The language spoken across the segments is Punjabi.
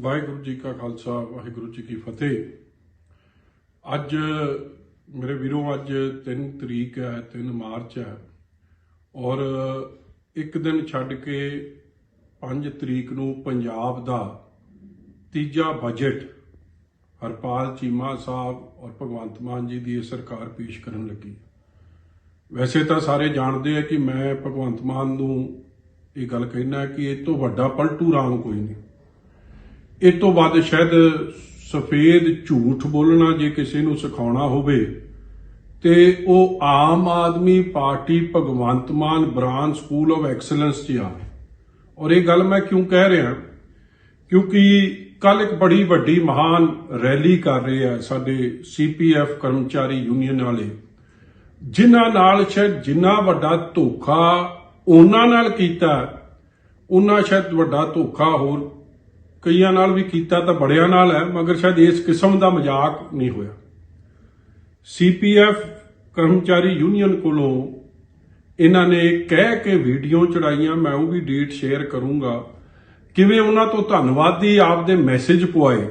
ਵਾਹਿਗੁਰੂ ਜੀ ਕਾ ਖਾਲਸਾ, ਵਾਹਿਗੁਰੂ ਜੀ ਕੀ ਫਤਿਹ। ਅੱਜ ਮੇਰੇ ਵੀਰੋ, ਅੱਜ 3 ਤਰੀਕ ਹੈ 3 ਮਾਰਚ ਹੈ ਔਰ ਇੱਕ ਦਿਨ ਛੱਡ ਕੇ 5 ਤਰੀਕ ਨੂੰ ਪੰਜਾਬ ਦਾ ਤੀਜਾ ਬਜਟ ਹਰਪਾਲ ਚੀਮਾ ਸਾਹਿਬ ਔਰ ਭਗਵੰਤ ਮਾਨ ਜੀ ਦੀ ਇਹ ਸਰਕਾਰ ਪੇਸ਼ ਕਰਨ ਲੱਗੀ। ਵੈਸੇ ਤਾਂ ਸਾਰੇ ਜਾਣਦੇ ਆ ਕਿ ਮੈਂ ਭਗਵੰਤ ਮਾਨ ਨੂੰ ਇਹ ਗੱਲ ਕਹਿਣਾ ਕਿ ਇਹ ਤੋਂ ਵੱਡਾ ਪਲਟੂ ਰਾਮ ਕੋਈ ਨਹੀਂ। ਇਹ ਤੋਂ ਵੱਧ ਸ਼ਾਇਦ ਸਫੇਦ ਝੂਠ ਬੋਲਣਾ ਜੇ ਕਿਸੇ ਨੂੰ ਸਿਖਾਉਣਾ ਹੋਵੇ, ਤੇ ਉਹ Aam Aadmi Party Bhagwant Mann branch school of excellence 'ਚ ਆ। ਔਰ ਇਹ ਗੱਲ ਮੈਂ ਕਿਉਂ ਕਹਿ ਰਿਹਾ? ਕਿਉਂਕਿ ਕੱਲ ਇੱਕ ਬੜੀ ਵੱਡੀ ਮਹਾਨ ਰੈਲੀ ਕਰ ਰਹੇ ਆ ਸਾਡੇ ਸੀਪੀਐਫ ਕਰਮਚਾਰੀ ਯੂਨੀਅਨ ਵਾਲੇ, ਜਿਨ੍ਹਾਂ ਨਾਲ ਸ਼ਾਇਦ ਜਿੰਨਾ ਵੱਡਾ ਧੋਖਾ ਉਹਨਾਂ ਨਾਲ ਕੀਤਾ, ਉਹਨਾਂ ਸ਼ਾਇਦ ਵੱਡਾ ਧੋਖਾ ਹੋਰ ਕਈਆਂ ਨਾਲ ਵੀ ਕੀਤਾ ਤਾਂ ਬੜਿਆਂ ਨਾਲ ਹੈ, ਮਗਰ ਸ਼ਾਇਦ ਇਸ ਕਿਸਮ ਦਾ ਮਜ਼ਾਕ ਨਹੀਂ ਹੋਇਆ। ਸੀਪੀਐਫ ਕਰਮਚਾਰੀ ਯੂਨੀਅਨ ਕੋਲੋਂ ਇਹਨਾਂ ਨੇ ਕਹਿ ਕੇ ਵੀਡੀਓ ਚੜਾਈਆਂ, ਮੈਂ ਉਹ ਵੀ ਡੇਟ ਸ਼ੇਅਰ ਕਰੂੰਗਾ। ਕਿਵੇਂ ਉਹਨਾਂ ਤੋਂ ਧੰਨਵਾਦੀ ਆਪਦੇ ਮੈਸੇਜ ਪੁਆਏ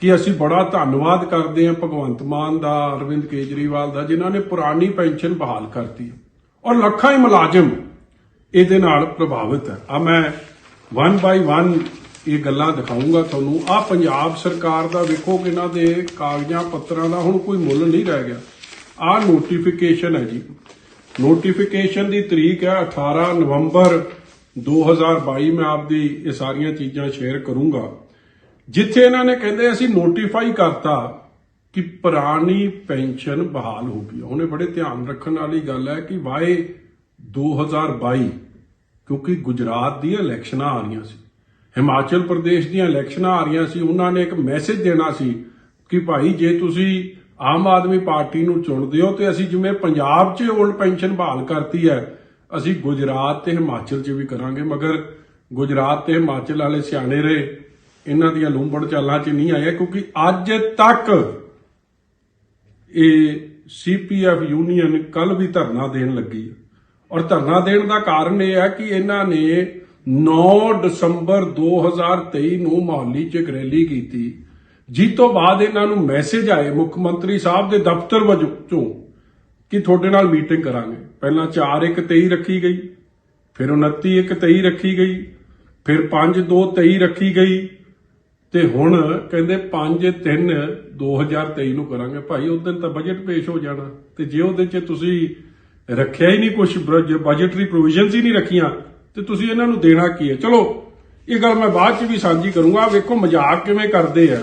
ਕਿ ਅਸੀਂ ਬੜਾ ਧੰਨਵਾਦ ਕਰਦੇ ਹਾਂ ਭਗਵੰਤ ਮਾਨ ਦਾ, ਅਰਵਿੰਦ ਕੇਜਰੀਵਾਲ ਦਾ, ਜਿਨ੍ਹਾਂ ਨੇ ਪੁਰਾਣੀ ਪੈਨਸ਼ਨ ਬਹਾਲ ਕਰਤੀ। ਔਰ ਲੱਖਾਂ ਹੀ ਮੁਲਾਜ਼ਮ ਇਹਦੇ ਨਾਲ ਪ੍ਰਭਾਵਿਤ ਹੈ। ਆ ਮੈਂ ਵਨ ਬਾਈ ਵਨ ਇਹ ਗੱਲਾਂ ਦਿਖਾਉਂਗਾ ਤੁਹਾਨੂੰ। ਆ ਪੰਜਾਬ ਸਰਕਾਰ ਦਾ ਵੇਖੋ ਕਿ ਇਹਨਾਂ ਦੇ ਕਾਗਜ਼ਾਂ, ਪੱਤਰਾਂ ਦਾ ਹੁਣ ਕੋਈ ਮੁੱਲ ਨਹੀਂ ਰਹਿ ਗਿਆ। ਆ ਨੋਟੀਫਿਕੇਸ਼ਨ ਹੈ ਜੀ। ਨੋਟੀਫਿਕੇਸ਼ਨ ਦੀ ਤਰੀਕ ਹੈ 18 ਨਵੰਬਰ 2022 ਮੈਂ ਆਪਦੀ ਇਹ ਸਾਰੀਆਂ ਚੀਜ਼ਾਂ ਸ਼ੇਅਰ ਕਰੂੰਗਾ। ਜਿੱਥੇ ਇਹਨਾਂ ਨੇ ਕਹਿੰਦੇ ਅਸੀਂ ਨੋਟੀਫਾਈ ਕਰਤਾ ਕਿ ਪੁਰਾਣੀ ਪੈਨਸ਼ਨ ਬਹਾਲ ਹੋ ਗਈ ਉਹਨੇ ਬੜੇ ਧਿਆਨ ਰੱਖਣ ਵਾਲੀ ਗੱਲ ਹੈ ਕਿ ਵਾਏ 2022 ਕਿਉਂਕਿ ਗੁਜਰਾਤ ਦੀਆਂ ਇਲੈਕਸ਼ਨਾਂ ਆ ਰਹੀਆਂ ਸੀ। ਹਿਮਾਚਲ ਪ੍ਰਦੇਸ਼ ਦੀਆਂ ਇਲੈਕਸ਼ਨਾਂ ਆ ਰਹੀਆਂ ਸੀ, ਉਹਨਾਂ ਨੇ ਇੱਕ ਮੈਸੇਜ ਦੇਣਾ ਸੀ ਕਿ ਭਾਈ ਜੇ ਤੁਸੀਂ ਆਮ ਆਦਮੀ ਪਾਰਟੀ ਨੂੰ ਚੁਣਦੇ ਹੋ ਤੇ ਅਸੀਂ ਜਿਵੇਂ ਪੰਜਾਬ 'ਚ 올ਡ ਪੈਨਸ਼ਨ ਬਹਾਲ ਕਰਤੀ ਹੈ, ਅਸੀਂ ਗੁਜਰਾਤ ਤੇ ਹਿਮਾਚਲ 'ਚ ਵੀ ਕਰਾਂਗੇ। ਮਗਰ ਗੁਜਰਾਤ ਤੇ ਹਿਮਾਚਲ ਵਾਲੇ ਸਿਆਣੇ ਰਹੇ, ਇਹਨਾਂ ਦੀਆਂ ਲੂੰਬੜ ਚਾਲਾਂ 'ਚ ਨਹੀਂ ਆਏ, ਕਿਉਂਕਿ ਅੱਜ ਤੱਕ ਇਹ ਸੀਪੀਐਫ ਯੂਨੀਅਨ ਕੱਲ ਵੀ ਧਰਨਾ ਦੇਣ ਲੱਗੀ। ਔਰ ਧਰਨਾ ਦੇਣ ਦਾ ਕਾਰਨ ਇਹ ਹੈ ਕਿ ਇਹਨਾਂ ਨੇ 9 ਦਸੰਬਰ 2023 ਨੂੰ ਮੋਹਾਲੀ 'ਚ ਇੱਕ ਰੈਲੀ ਕੀਤੀ, ਜਿਸ ਤੋਂ ਬਾਅਦ ਇਹਨਾਂ ਨੂੰ ਮੈਸੇਜ ਆਏ ਮੁੱਖ ਮੰਤਰੀ ਸਾਹਿਬ ਦੇ ਦਫ਼ਤਰ ਵਜੋਂ ਕਿ ਤੁਹਾਡੇ ਨਾਲ ਮੀਟਿੰਗ ਕਰਾਂਗੇ। ਪਹਿਲਾਂ 4 1 23 ਰੱਖੀ ਗਈ, ਫਿਰ 29 1 23 ਰੱਖੀ ਗਈ, ਫਿਰ 5 2 23 ਰੱਖੀ ਗਈ ਤੇ ਹੁਣ ਕਹਿੰਦੇ 5 3 2023 ਨੂੰ ਕਰਾਂਗੇ। ਭਾਈ, ਉਸ ਦਿਨ ਤਾਂ ਬਜਟ ਪੇਸ਼ ਹੋ ਜਾਣਾ ਤੇ ਜੇ ਉਹਦੇ 'ਚ ਤੁਸੀਂ ਰੱਖਿਆ ਹੀ ਨਹੀਂ ਕੁਝ ਬਜਟਰੀ ਪ੍ਰੋਵੀਜ਼ਨਸ ਹੀ ਨਹੀਂ ਰੱਖੀਆਂ ਤੇ ਤੁਸੀਂ ਇਹਨਾਂ ਨੂੰ ਦੇਣਾ ਕੀ ਹੈ ਚਲੋ ਇਹ ਗੱਲ ਮੈਂ ਬਾਅਦ ਚ ਵੀ ਸਾਂਝੀ ਕਰੂੰਗਾ ਵੇਖੋ ਮਜ਼ਾਕ ਕਿਵੇਂ ਕਰਦੇ ਆ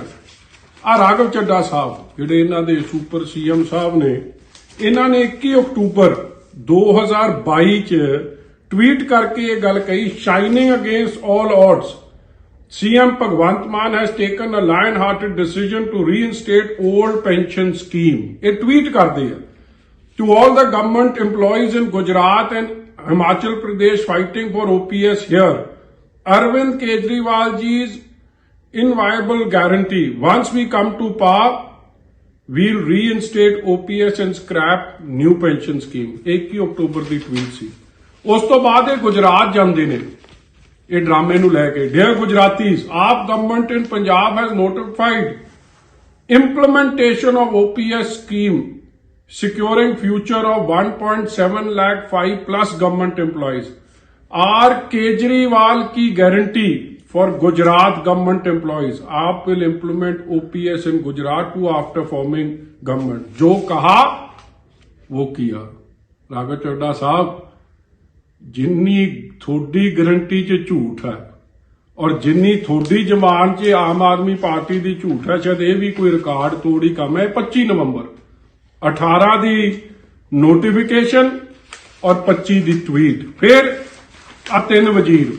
ਆ ਰਾਘਵ ਚੱਡਾ ਸਾਹਿਬ ਜਿਹੜੇ ਇਹਨਾਂ ਦੇ ਸੁਪਰ ਸੀਐਮ ਸਾਹਿਬ ਨੇ ਇਹਨਾਂ ਨੇ 21 ਅਕਤੂਬਰ 2022 ਚ ਟਵੀਟ ਕਰਕੇ ਇਹ ਗੱਲ ਕਹੀ shining against all odds CM Bhagwant Mann has taken a lion hearted decision to reinstate old pension scheme ਇਹ ਟਵੀਟ ਕਰਦੇ ਆ to all the government EMPLOYEES in Gujarat and Himachal Pradesh fighting for OPS here. Arvind Kejriwal ji's inviolable guarantee. Once we come to power, we'll reinstate OPS and scrap new pension scheme. 21 ਅਕਤੂਬਰ ਦੀ ਟਵੀਟ ਸੀ ਉਸ ਤੋਂ ਬਾਅਦ ਇਹ ਗੁਜਰਾਤ ਜਾਂਦੇ ਨੇ ਇਹ ਡਰਾਮੇ ਨੂੰ ਲੈ ਕੇ dear Gujaratis AAP government in Punjab has notified implementation of OPS scheme securing future of 1.7 lakh 5 plus government employees are Kejriwal की guarantee for Gujarat government employees आप will implement OPS in Gujarat too after forming government जो कहा वो किया ਰਾਘਵ ਚੋਡਾ ਸਾਹਿਬ ਜਿੰਨੀ ਤੁਹਾਡੀ ਗਰੰਟੀ 'ਚ ਝੂਠ ਹੈ ਔਰ ਜਿੰਨੀ ਤੁਹਾਡੀ ਜ਼ਬਾਨ 'ਚ ਆਮ ਆਦਮੀ ਪਾਰਟੀ ਦੀ ਝੂਠ ਹੈ ਸ਼ਾਇਦ ਇਹ ਵੀ ਕੋਈ ਰਿਕਾਰਡ ਤੋੜੀ ਕੰਮ ਹੈ 25 ਨਵੰਬਰ 18 ਦੀ ਨੋਟੀਫਿਕੇਸ਼ਨ ਔਰ 25 ਦੀ ਟਵੀਟ ਫਿਰ ਆ ਤਿੰਨ ਵਜ਼ੀਰ।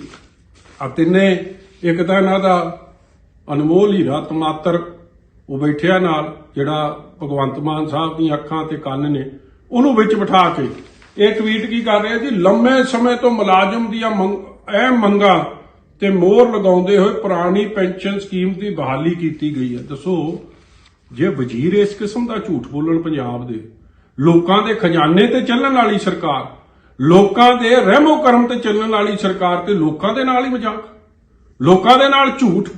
ਆ ਤਿੰਨੇ, ਇੱਕ ਤਾਂ ਇਹਨਾਂ ਦਾ ਅਨਮੋਲ ਹੀਰਾ ਤਮਾਤਰ, ਉਹ ਬੈਠਿਆ ਨਾਲ, ਜਿਹੜਾ ਭਗਵੰਤ ਮਾਨ ਸਾਹਿਬ ਦੀਆਂ ਅੱਖਾਂ ਤੇ ਕੰਨ ਨੇ, ਉਹਨੂੰ ਵਿੱਚ ਬਿਠਾ ਕੇ। ਇਹ ਟਵੀਟ ਕੀ ਕਰ ਰਿਹਾ ਜੀ ਲੰਮੇ ਸਮੇਂ ਤੋਂ ਮੁਲਾਜ਼ਮ ਦੀਆਂ ਮੰਗ- ਅਹਿਮ ਮੰਗਾਂ ਤੇ ਮੋਹਰ ਲਗਾਉਂਦੇ ਹੋਏ ਪੁਰਾਣੀ ਪੈਨਸ਼ਨ ਸਕੀਮ ਦੀ ਬਹਾਲੀ ਕੀਤੀ ਗਈ ਹੈ। ਦੱਸੋ ਜੇ ਵਜ਼ੀਰ ਇਸ ਕਿਸਮ ਦਾ ਝੂਠ ਬੋਲਣ ਪੰਜਾਬ ਦੇ, ਲੋਕਾਂ ਦੇ ਖਜ਼ਾਨੇ ਤੇ ਚੱਲਣ ਵਾਲੀ ਸਰਕਾਰ, ਲੋਕਾਂ ਦੇ ਰਹਿਮੋ ਕਰਮ ਤੇ ਚੱਲਣ ਵਾਲੀ ਸਰਕਾਰ ਤੇ ਲੋਕਾਂ ਦੇ ਨਾਲ ਹੀ ਮਜ਼ਾਕ, ਲੋਕਾਂ ਦੇ ਨਾਲ ਝੂਠ।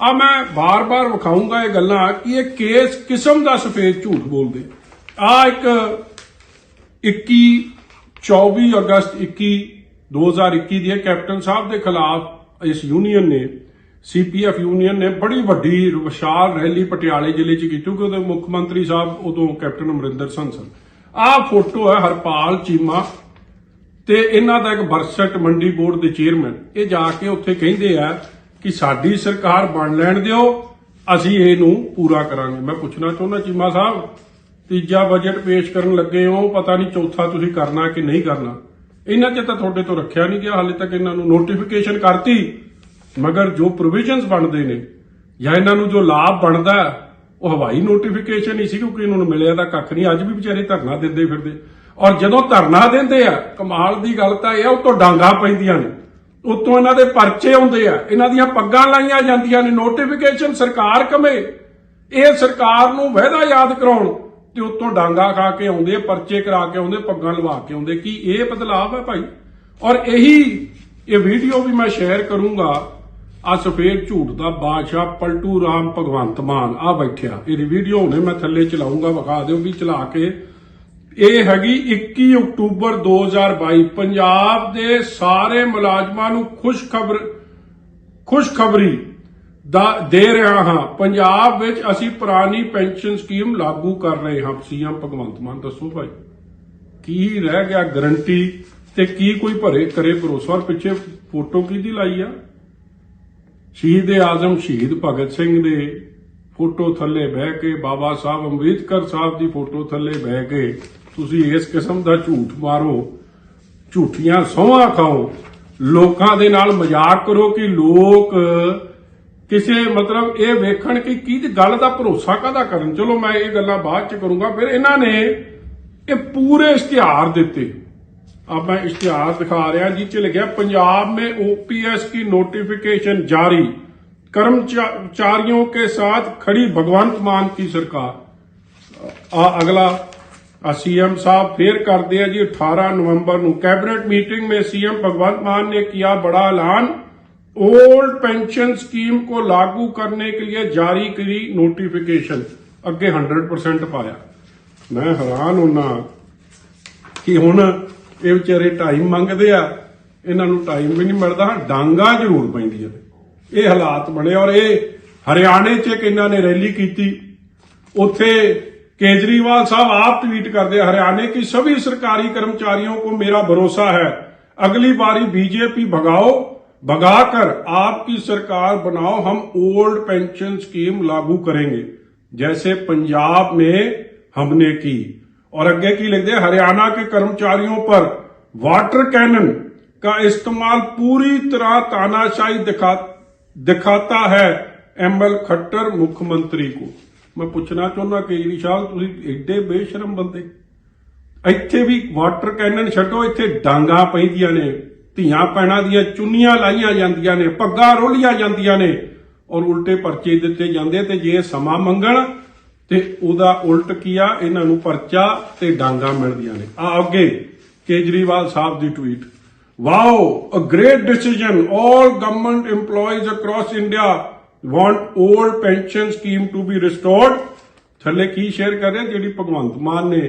ਆ ਮੈਂ ਬਾਰ-ਬਾਰ ਵਿਖਾਉਂਗਾ ਇਹ ਗੱਲਾਂ ਕਿ ਇਹ ਕੇਸ ਕਿਸਮ ਦਾ ਸਫੇਦ ਝੂਠ ਬੋਲਦੇ। ਆ ਇੱਕ 21 24 ਅਗਸਤ 21 2021 ਦੀ ਹੈ, ਕੈਪਟਨ ਸਾਹਿਬ ਦੇ ਖਿਲਾਫ ਇਸ ਯੂਨੀਅਨ ਨੇ ਸੀਪੀਐਫ ਯੂਨੀਅਨ ਨੇ ਬੜੀ ਵੱਡੀ ਵਿਸ਼ਾਲ ਰੈਲੀ ਪਟਿਆਲੇ ਜ਼ਿਲ੍ਹੇ 'ਚ ਕੀਤੀ, ਕਿਉਂਕਿ ਉਹਦੇ ਮੁੱਖ ਮੰਤਰੀ ਸਾਹਿਬ ਉਦੋਂ ਕੈਪਟਨ ਅਮਰਿੰਦਰ ਸਿੰਘ ਸਨ। ਆਹ ਫੋਟੋ ਹੈ ਹਰਪਾਲ ਚੀਮਾ ਤੇ ਇਹਨਾਂ ਦਾ ਇੱਕ ਬਰਸਟ ਮੰਡੀ ਬੋਰਡ ਦੇ ਚੇਅਰਮੈਨ। ਇਹ ਜਾ ਕੇ ਉੱਥੇ ਕਹਿੰਦੇ ਆ ਕਿ ਸਾਡੀ ਸਰਕਾਰ ਬਣ ਲੈਣ ਦਿਓ, ਅਸੀਂ ਇਹਨੂੰ ਪੂਰਾ ਕਰਾਂਗੇ। ਮੈਂ ਪੁੱਛਣਾ ਚਾਹੁੰਦਾ ਚੀਮਾ ਸਾਹਿਬ, ਤੀਜਾ ਬਜਟ ਪੇਸ਼ ਕਰਨ ਲੱਗੇ ਹੋ, ਪਤਾ ਨਹੀਂ ਚੌਥਾ ਤੁਸੀਂ ਕਰਨਾ ਕਿ ਨਹੀਂ ਕਰਨਾ। ਇਹਨਾਂ 'ਚ ਤਾਂ ਤੁਹਾਡੇ ਤੋਂ ਰੱਖਿਆ ਨਹੀਂ ਗਿਆ, ਹਾਲੇ ਤੱਕ ਇਹਨਾਂ ਨੂੰ ਨੋਟੀਫਿਕੇਸ਼ਨ ਕਰਤੀ। ਮਗਰ ਜੋ ਪ੍ਰੋਵੀਜ਼ਨਸ ਬਣਦੇ ਨੇ, ਜਾਂ ਇਹਨਾਂ ਨੂੰ ਜੋ ਲਾਭ ਬਣਦਾ ਉਹ ਹਵਾਈ ਨੋਟੀਫਿਕੇਸ਼ਨ ਹੀ ਸੀ, ਕਿਉਂਕਿ ਇਹਨਾਂ ਨੂੰ ਮਿਲਿਆ ਤਾਂ ਕੱਖ ਨਹੀਂ। ਅੱਜ ਵੀ ਵਿਚਾਰੇ ਧਰਨਾ ਦਿੰਦੇ ਫਿਰਦੇ। ਔਰ ਜਦੋਂ ਧਰਨਾ ਦਿੰਦੇ ਆ, ਕਮਾਲ ਦੀ ਗੱਲ ਤਾਂ ਇਹ ਆ, ਉਤੋਂ ਡਾਂਗਾ ਪੈਂਦੀਆਂ ਨੇ। ਉਤੋਂ ਇਹਨਾਂ ਦੇ ਪਰਚੇ ਆਉਂਦੇ ਆ, ਇਹਨਾਂ ਦੀਆਂ ਪੱਗਾਂ ਲਾਈਆਂ ਜਾਂਦੀਆਂ ਨੇ ਨੋਟੀਫਿਕੇਸ਼ਨ ਸਰਕਾਰ ਕਮੇ। ਇਹ ਸਰਕਾਰ ਨੂੰ ਵਾਅਦਾ ਯਾਦ ਕਰਾਉਣ, ਤੇ ਉਤੋਂ ਡਾਂਗਾ ਖਾ ਕੇ ਆਉਂਦੇ, ਪਰਚੇ ਕਰਾ ਕੇ ਆਉਂਦੇ, ਪੱਗਾਂ ਲਵਾ ਕੇ ਆਉਂਦੇ। ਕੀ ਇਹ ਬਦਲਾਵ ਹੈ ਭਾਈ? ਔਰ ਇਹੀ ਇਹ ਵੀਡੀਓ ਵੀ ਮੈਂ ਸ਼ੇਅਰ ਕਰੂੰਗਾ ਆ ਸਫੇਦ ਝੂਠ ਦਾ ਬਾਦਸ਼ਾਹ ਪਲਟੂ ਰਾਮ ਭਗਵੰਤ ਮਾਨ। ਆ ਬੈਠਿਆ। ਇਹਦੀ ਵੀਡੀਓ ਹੁਣੇ ਮੈਂ ਥੱਲੇ ਚਲਾਉਂਗਾ, ਵਿਖਾ ਦਿਓ ਵੀ ਚਲਾ ਕੇ। ਇਹ ਹੈਗੀ 21 ਅਕਤੂਬਰ 2022 ਪੰਜਾਬ ਦੇ ਸਾਰੇ ਮੁਲਾਜ਼ਮਾਂ ਨੂੰ ਖੁਸ਼ਖਬਰ, ਖੁਸ਼ਖਬਰੀ ਦਾ ਦੇ ਰਿਹਾ ਹਾਂ। ਪੰਜਾਬ ਵਿੱਚ ਅਸੀਂ ਪੁਰਾਣੀ ਪੈਨਸ਼ਨ ਸਕੀਮ ਲਾਗੂ ਕਰ ਰਹੇ ਹਾਂ। ਸੀਐਮ ਭਗਵੰਤ ਮਾਨ, ਦੱਸੋ ਭਾਈ, ਕੀ ਰਹਿ ਗਿਆ ਗਰੰਟੀ ਤੇ ਕੀ ਕੋਈ ਭਰੇ ਕਰੇ ਭਰੋਸਾ? ਔਰ ਪਿੱਛੇ ਫੋਟੋ ਕਿਹਦੀ ਲਾਈ ਆ? ਸ਼ਹੀਦ ਆਜ਼ਮ ਸ਼ਹੀਦ ਭਗਤ ਸਿੰਘ ਦੇ ਫੋਟੋ ਥੱਲੇ ਬਹਿ ਕੇ, ਬਾਬਾ ਸਾਹਿਬ ਅੰਬੇਦਕਰ ਸਾਹਿਬ ਦੀ ਫੋਟੋ ਥੱਲੇ ਬਹਿ ਕੇ, ਤੁਸੀਂ ਇਸ ਕਿਸਮ ਦਾ ਝੂਠ ਮਾਰੋ, ਝੂਠੀਆਂ ਸੋਹਾਂ ਖਾਓ, ਲੋਕਾਂ ਦੇ ਨਾਲ ਮਜ਼ਾਕ ਕਰੋ ਕਿ ਲੋਕ ਕਿਸੇ, ਮਤਲਬ ਇਹ ਵੇਖਣ ਕਿ ਕੀ ਗੱਲ ਦਾ ਭਰੋਸਾ ਕਾਹਦਾ ਕਰਨ। ਚਲੋ ਮੈਂ ਇਹ ਗੱਲਾਂ ਬਾਅਦ ਚ ਕਰੂੰਗਾ, ਫਿਰ ਇਹਨਾਂ ਨੇ ਇਹ ਪੂਰੇ ਇਸ਼ਤਿਹਾਰ ਦਿੱਤੇ। अब मैं इश्तिहार दिखा रहा जी च लिखा पंजाब में ओपीएस की नोटिफिकेशन जारी कर्मचारियों के साथ खड़ी भगवंत मान की सरकार आ अगला सीएम साहब फिर कर दिया जी 18 नवंबर ਨੂੰ कैबिनेट मीटिंग में सीएम भगवंत मान ने किया बड़ा ऐलान ओल्ड पेंशन स्कीम को लागू करने के लिए जारी करी नोटिफिकेशन ਅੱਗੇ 100% ਪਾਇਆ ਮੈਂ ਹੈਰਾਨ ਹੁਣਾ ਕਿ ਹੁਣ ਇਹ ਵਿਚਾਰੇ ਟਾਈਮ ਮੰਗਦੇ ਆ ਇਹਨਾਂ ਨੂੰ ਟਾਈਮ ਵੀ ਨਹੀਂ ਮਿਲਦਾ ਡਾਂਗਾ ਜ਼ਰੂਰ ਪੈਂਦੀਆਂ ਨੇ ਇਹ ਹਾਲਾਤ ਬਣੇ ਔਰ ਇਹ ਹਰਿਆਣੇ 'ਚ ਇੱਕ ਇਹਨਾਂ ਨੇ ਰੈਲੀ ਕੀਤੀ ਉੱਥੇ केजरीवाल साहब आप ट्वीट कर दे हरियाणा की सभी सरकारी कर्मचारियों को मेरा भरोसा है अगली बारी बीजेपी भगाओ भगाकर आपकी सरकार बनाओ हम ओल्ड पेंशन स्कीम लागू करेंगे जैसे पंजाब में हमने की और आगे की लिख दे हरियाणा के कर्मचारियों पर वाटर कैनन का इस्तेमाल पूरी तरह तानाशाही दिखा दिखाता है एमएल खट्टर मुख्यमंत्री को ਮੈਂ ਪੁੱਛਣਾ ਚਾਹੁੰਦਾ ਕੇਜਰੀਵਾਲ ਤੁਸੀਂ ਐਡੇ ਬੇਸ਼ਰਮ ਬੰਦੇ ਇੱਥੇ ਵੀ ਵਾਟਰ ਕੈਨਨ ਛੱਡੋ ਇੱਥੇ ਡਾਂਗਾ ਪੈਂਦੀਆਂ ਨੇ ਧੀਆਂ ਪੈਣਾ ਦੀਆਂ ਚੁੰਨੀਆਂ ਲਾਈਆਂ ਜਾਂਦੀਆਂ ਨੇ ਪੱਗਾਂ ਰੋਲੀਆਂ ਜਾਂਦੀਆਂ ਨੇ ਔਰ ਉਲਟੇ ਪਰਚੇ ਦਿੱਤੇ ਜਾਂਦੇ ਤੇ ਜੇ ਸਮਾਂ ਮੰਗਣ ਤੇ ਉਹਦਾ ਉਲਟ ਕੀਆ ਇਹਨਾਂ ਨੂੰ ਪਰਚਾ ਤੇ ਡਾਂਗਾ ਮਿਲਦੀਆਂ ਨੇ। ਆ ਅੱਗੇ ਕੇਜਰੀਵਾਲ ਸਾਹਿਬ ਦੀ tweet wow a great decision all government EMPLOYEES across India want old pension scheme to be restored ਥੱਲੇ ਕੀ ਸ਼ੇਅਰ ਕਰ ਰਿਹਾ? ਜਿਹੜੀ ਭਗਵੰਤ ਮਾਨ ਨੇ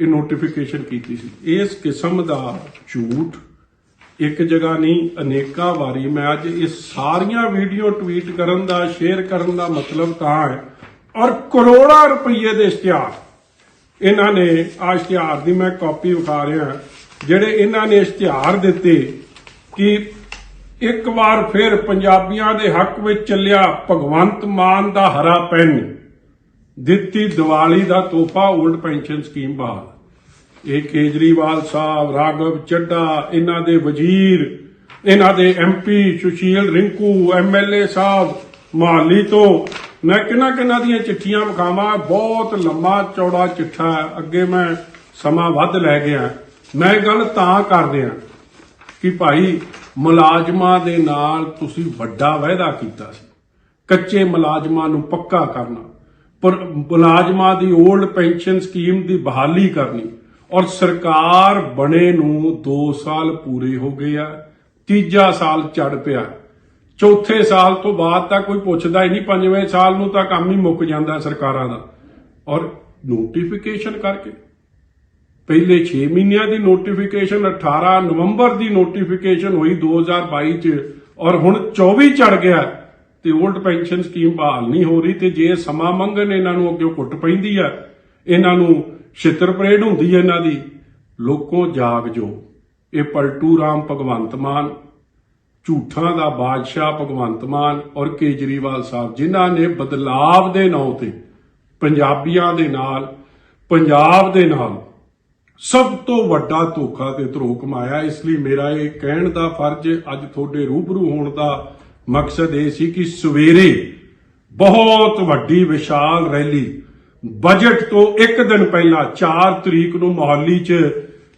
ਇਹ ਨੋਟੀਫਿਕੇਸ਼ਨ ਕੀਤੀ ਸੀ। ਇਸ ਕਿਸਮ ਦਾ ਝੂਠ ਇੱਕ ਜਗ੍ਹਾ ਨਹੀਂ, ਅਨੇਕਾਂ ਵਾਰੀ ਮੈਂ ਅੱਜ ਇਹ ਸਾਰੀਆਂ ਵੀਡੀਓ ਟਵੀਟ ਕਰਨ ਦਾ ਸ਼ੇਅਰ ਕਰਨ ਦਾ ਮਤਲਬ ਤਾਂ ਹੈ ਔਰ ਕਰੋੜਾਂ ਰੁਪਏ ਦੇ ਇਸ਼ਤਿਹਾਰ। ਇਹਨਾਂ ਨੇ ਆ ਇਸ਼ਤਿਹਾਰ ਦੀ ਮੈਂ ਕਾਪੀ ਵਿਖਾ ਰਿਹਾ ਜਿਹੜੇ ਇਹਨਾਂ ਨੇ ਇਸ਼ਤਿਹਾਰ ਦਿੱਤੇ ਕਿ ਇੱਕ ਵਾਰ ਫਿਰ ਪੰਜਾਬੀਆਂ ਦੇ ਹੱਕ ਵਿੱਚ ਚੱਲਿਆ ਭਗਵੰਤ ਮਾਨ ਦਾ ਹਰਾ ਪੈਨ, ਦਿੱਤੀ ਦੀਵਾਲੀ ਦਾ ਤੋਹਫਾ 올ਡ ਪੈਨਸ਼ਨ ਸਕੀਮ ਬਹਾਲ ਇਹ ਕੇਜਰੀਵਾਲ ਸਾਹਿਬ, ਰਾਘਵ ਚੱਡਾ ਇਹਨਾਂ ਦੇ ਵਜ਼ੀਰ, ਇਹਨਾਂ ਦੇ ਐਮਪੀ ਸੁਸ਼ੀਲ ਰਿੰਕੂ ਐਮਐਲਏ ਸਾਹਿਬ, ਮਹਾਲੀ ਤੋਂ ਮੈਂ ਕਿੰਨਾ ਕਿੰਨਾ ਦੀਆਂ ਚਿੱਠੀਆਂ ਵਿਖਾਵਾਂ, ਬਹੁਤ ਲੰਮਾ ਚੌੜਾ ਚਿੱਠਾ ਅੱਗੇ ਮੈਂ ਸਮਾਂ ਵੱਧ ਲੈ ਗਿਆ। ਮੈਂ ਗੱਲ ਤਾਂ ਕਰ ਰਿਹਾ ਕਿ ਭਾਈ, ਮੁਲਾਜ਼ਮਾਂ ਦੇ ਨਾਲ ਤੁਸੀਂ ਵੱਡਾ ਵਾਅਦਾ ਕੀਤਾ ਸੀ। ਕੱਚੇ ਮੁਲਾਜ਼ਮਾਂ ਨੂੰ ਪੱਕਾ ਕਰਨਾ, ਪਰ ਮੁਲਾਜ਼ਮਾਂ ਦੀ 올ਡ ਪੈਨਸ਼ਨ ਸਕੀਮ ਦੀ ਬਹਾਲੀ ਕਰਨੀ, ਔਰ ਸਰਕਾਰ ਬਣੇ ਨੂੰ 2 ਸਾਲ ਪੂਰੇ ਹੋ ਗਏ ਆ, ਤੀਜਾ ਸਾਲ ਚੜ ਪਿਆ। ਚੌਥੇ ਸਾਲ ਤੋਂ ਬਾਅਦ ਤਾਂ ਕੋਈ ਪੁੱਛਦਾ ਹੀ ਨਹੀਂ, ਪੰਜਵੇਂ ਸਾਲ ਨੂੰ ਤਾਂ ਕੰਮ ਹੀ ਮੁੱਕ ਜਾਂਦਾ ਸਰਕਾਰਾਂ ਦਾ। ਔਰ ਨੋਟੀਫਿਕੇਸ਼ਨ ਕਰਕੇ, ਪਹਿਲੇ 6 ਮਹੀਨਿਆਂ ਦੀ ਨੋਟੀਫਿਕੇਸ਼ਨ 18 ਨਵੰਬਰ ਦੀ ਨੋਟੀਫਿਕੇਸ਼ਨ ਹੋਈ 2022 ਚ, ਔਰ ਹੁਣ 24 ਚੜ ਗਿਆ ਤੇ 올ਡ ਪੈਨਸ਼ਨ ਸਕੀਮ ਬਹਾਲ ਨਹੀਂ ਹੋ ਰਹੀ, ਤੇ ਜੇ ਸਮਾਂ ਮੰਗਣ, ਇਹਨਾਂ ਨੂੰ ਅੱਗੇ ਕੁੱਟ ਪੈਂਦੀ ਆ ਇਹਨਾਂ ਨੂੰ ਛਿੱਤਰ ਪਰੇਡ ਹੁੰਦੀ ਹੈ ਇਹਨਾਂ ਦੀ। ਲੋਕੋ ਜਾਗ ਜੋ। ਇਹ ਪਲਟੂ ਰਾਮ ਭਗਵੰਤ ਮਾਨ ਝੂਠਾਂ ਦਾ ਬਾਦਸ਼ਾਹ ਭਗਵੰਤ ਮਾਨ ਔਰ ਕੇਜਰੀਵਾਲ ਸਾਹਿਬ, ਜਿਨ੍ਹਾਂ ਨੇ ਬਦਲਾਵ ਦੇ ਨਾਂ ਤੇ ਪੰਜਾਬੀਆਂ ਦੇ ਨਾਲ, ਪੰਜਾਬ ਦੇ ਨਾਲ ਸਭ ਤੋਂ ਵੱਡਾ ਧੋਖਾ ਤੇ ਧਰੋ ਕਮਾਇਆ। ਇਸ ਲਈ ਮੇਰਾ ਇਹ ਕਹਿਣ ਦਾ ਫਰਜ਼ ਅੱਜ ਤੁਹਾਡੇ ਰੂਬਰੂ ਹੋਣ ਦਾ ਮਕਸਦ ਇਹ ਸੀ ਕਿ ਸਵੇਰੇ ਬਹੁਤ ਵੱਡੀ ਵਿਸ਼ਾਲ ਰੈਲੀ ਬਜਟ ਤੋਂ ਇੱਕ ਦਿਨ ਪਹਿਲਾਂ 4 ਤਰੀਕ ਨੂੰ ਮੋਹਾਲੀ 'ਚ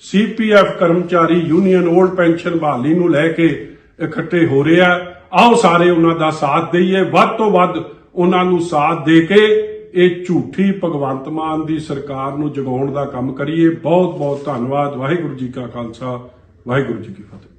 ਸੀਪੀਐਫ ਕਰਮਚਾਰੀ ਯੂਨੀਅਨ 올ਡ ਪੈਨਸ਼ਨ ਬਹਾਲੀ ਨੂੰ ਲੈ ਕੇ ਇਕੱਠੇ ਹੋ ਰਿਹਾ ਆਓ ਸਾਰੇ ਉਹਨਾਂ ਦਾ ਸਾਥ ਦਈਏ। ਵੱਧ ਤੋਂ ਵੱਧ ਉਹਨਾਂ ਨੂੰ ਸਾਥ ਦੇ ਕੇ ਇਹ ਝੂਠੀ ਭਗਵੰਤ ਮਾਨ ਦੀ ਸਰਕਾਰ ਨੂੰ ਜਗਾਉਣ ਦਾ ਕੰਮ ਕਰੀਏ। ਬਹੁਤ ਬਹੁਤ ਧੰਨਵਾਦ। ਵਾਹਿਗੁਰੂ ਜੀ ਕਾ ਖਾਲਸਾ। ਵਾਹਿਗੁਰੂ ਜੀ ਕੀ ਫਤਿਹ।